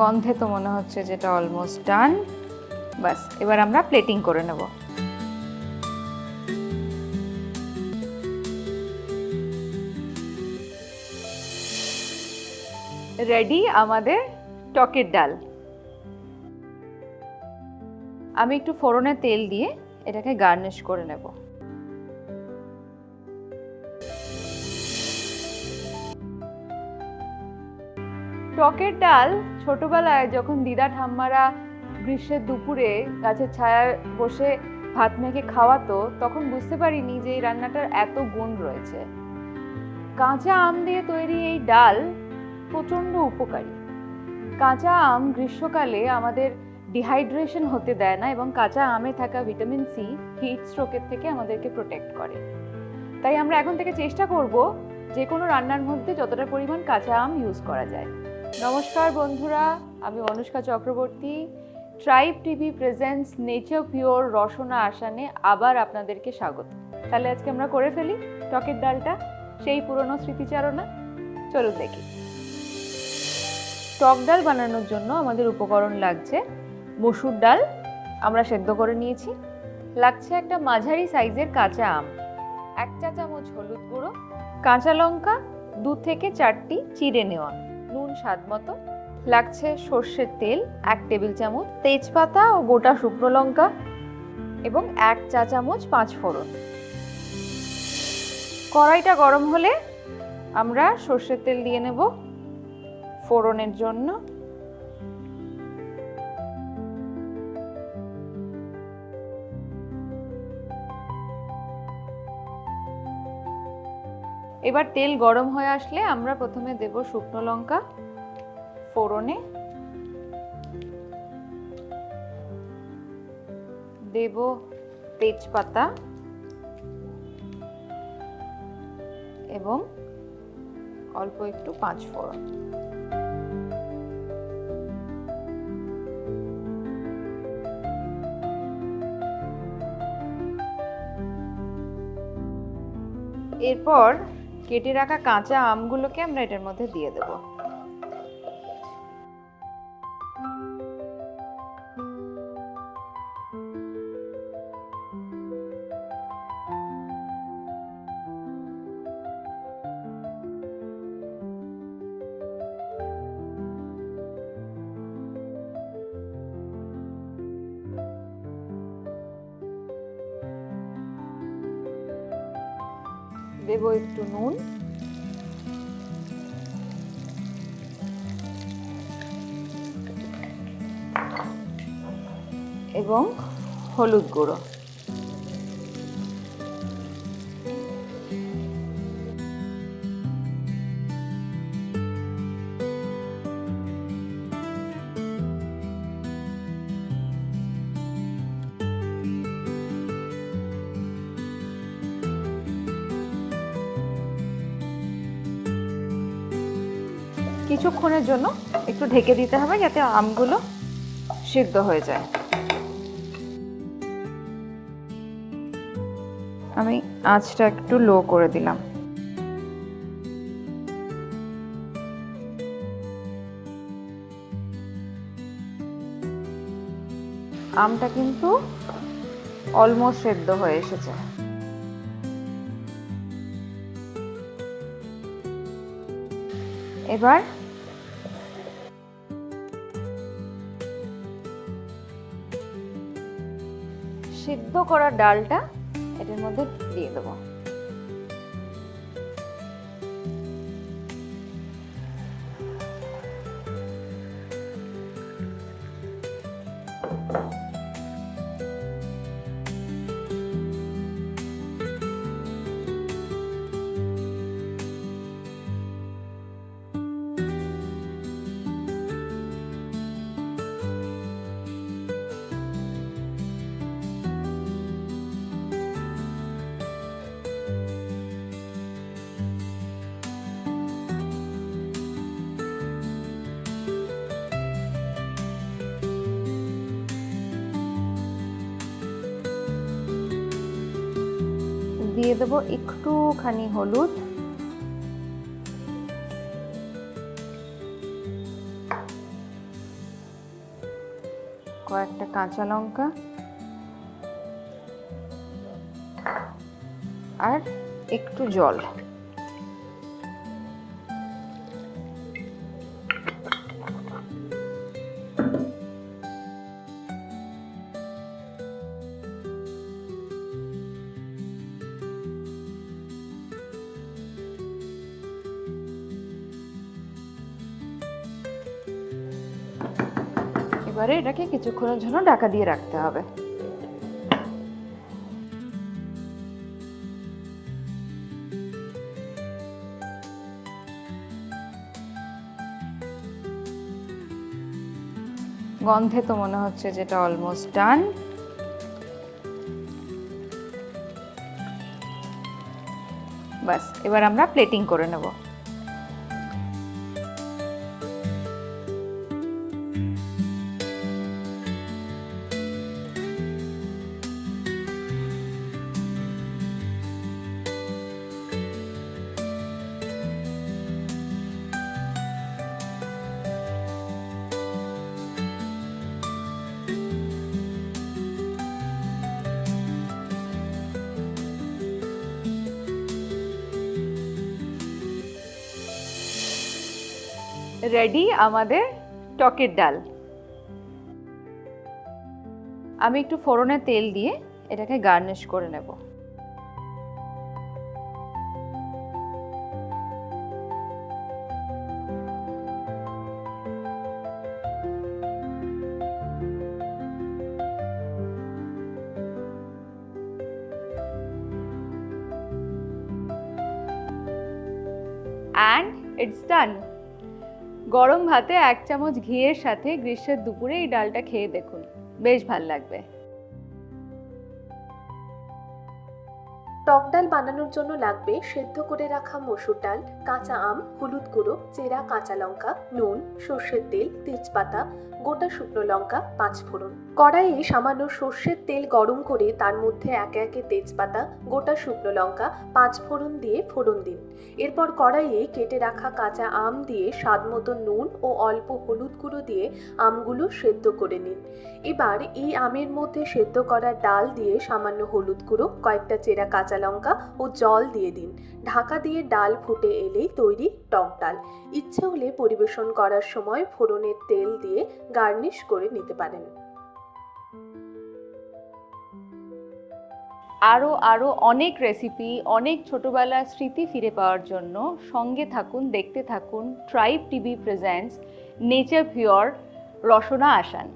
গন্ধে তো মনে হচ্ছে যেটা অলমোস্ট ডান বাস এবার আমরা প্লেটিং করে নেব। রেডি আমাদের টকের ডাল। আমি একটু ফোড়নে তেল দিয়ে এটাকে গার্নিশ করে নেব। টকের ডাল ছোটবেলায় যখন দিদা ঠাম্মারা গ্রীষ্মের দুপুরে গাছের ছায়ায় বসে ভাত মেখে খাওয়াতো, তখন বুঝতে পারিনি যে এই রান্নাটার এত গুণ রয়েছে। কাঁচা আম দিয়ে তৈরি এই ডাল প্রচণ্ড উপকারী। কাঁচা আম গ্রীষ্মকালে আমাদের ডিহাইড্রেশন হতে দেয় না এবং কাঁচা আমে থাকা ভিটামিন সি হিট স্ট্রোকের থেকে আমাদেরকে প্রোটেক্ট করে। তাই আমরা এখন থেকে চেষ্টা করব যে কোনো রান্নার মধ্যে যতটা পরিমাণ কাঁচা আম ইউজ করা যায়। নমস্কার বন্ধুরা, আমি Anushka Chakraborty. Tribe TV presents nature pure রসনা আসানে আবার আপনাদেরকে স্বাগত। তাহলে আজকে আমরা করে ফেলি টকের ডালটা, সেই পুরনো স্মৃতিচারণা। চলুন দেখি। টক ডাল বানানোর জন্য আমাদের উপকরণ লাগছে মসুর ডাল, আমরা সেদ্ধ করে নিয়েছি। লাগছে একটা মাঝারি সাইজের কাঁচা আম, এক চা চামচ হলুদ গুঁড়ো, কাঁচা লঙ্কা দু থেকে চারটি চিড়ে নেওয়া। নুন স্বাদ মতো। লাগছে সর্ষের তেল, এক টেবিল চামচ তেজপাতা ও গোটা শুকনো লঙ্কা এবং এক চা চামচ পাঁচ ফোড়ন। কড়াইটা গরম হলে আমরা সর্ষের তেল দিয়ে নেব। ফোড়নের জন্য এবার তেল গরম হয়ে আসলে আমরা প্রথমে দেব শুকনো লঙ্কা ফোড়নে। দেব তেজপাতা এবং অল্প একটু পাঁচ ফোড়ন। এরপর কেটে রাখা কাঁচা আমগুলোকে আমরা এটার মধ্যে দিয়ে দেব। দেব একটু নুন। এবং হলুদ গুঁড়ো। কিছুক্ষণের জন্য একটু ঢেকে দিতে হবে যাতে আমগুলো সিদ্ধ হয়ে যায়। আমি আঁচটা একটু লো করে দিলাম। আমটা কিন্তু অলমোস্ট সেদ্ধ হয়ে এসেছে। এবার সিদ্ধ করা ডালটা এটার মধ্যে দিয়ে দেবো। দিয়ে দেবো একটুখানি হলুদ। কয়েকটা কাঁচা লঙ্কা। আর একটু জল। এবারে এটাকে কিছুক্ষণের জন্য ঢাকা দিয়ে রাখতে হবে। গন্ধে তো মনে হচ্ছে যেটা অলমোস্ট ডান বাস এবার আমরা প্লেটিং করে নেব। রেডি আমাদের টকের ডাল। আমি একটু ফোড়নে তেল দিয়ে এটাকে গার্নিশ করে নেব। অ্যান্ড ইটস ডান গরম ভাতে এক চামচ ঘিয়ের সাথে গ্রীষ্মের দুপুরে এই ডালটা খেয়ে দেখুন। বেশ ভালো লাগবে। টক ডাল বানানোর জন্য লাগবে সেদ্ধ করে রাখা মসুর ডাল, কাঁচা আম, হলুদ গুঁড়ো, চেরা, কাঁচা লঙ্কা, নুন, সর্ষের তেল, তেজপাতা, গোটা শুকনো লঙ্কা, পাঁচ ফোড়ন। কড়াইয়ে সামান্য সর্ষের তেল গরম করে তার মধ্যে একে একে তেজপাতা, গোটা শুকনো লঙ্কা, পাঁচ ফোড়ন দিয়ে ফোড়ন দিন। এরপর কড়াইয়ে কেটে রাখা কাঁচা আম দিয়ে স্বাদ মতো নুন ও অল্প হলুদ গুঁড়ো দিয়ে আমগুলো সেদ্ধ করে নিন। এবার এই আমের মধ্যে সেদ্ধ করা ডাল দিয়ে সামান্য হলুদ গুঁড়ো, কয়েকটা চেরা কাঁচা লঙ্কা ও জল দিয়ে দিন। ঢাকা দিয়ে ডাল ফুটে এলেই তৈরি টক ডাল। ইচ্ছে হলে পরিবেশন করার সময় ফোড়নের তেল দিয়ে গার্নিশ করে নিতে পারেন। আরও আরও অনেক রেসিপি অনেক ছোটোবেলার স্মৃতি ফিরে পাওয়ার জন্য সঙ্গে থাকুন, দেখতে থাকুন tribe TV presents nature pure রসনা আসান।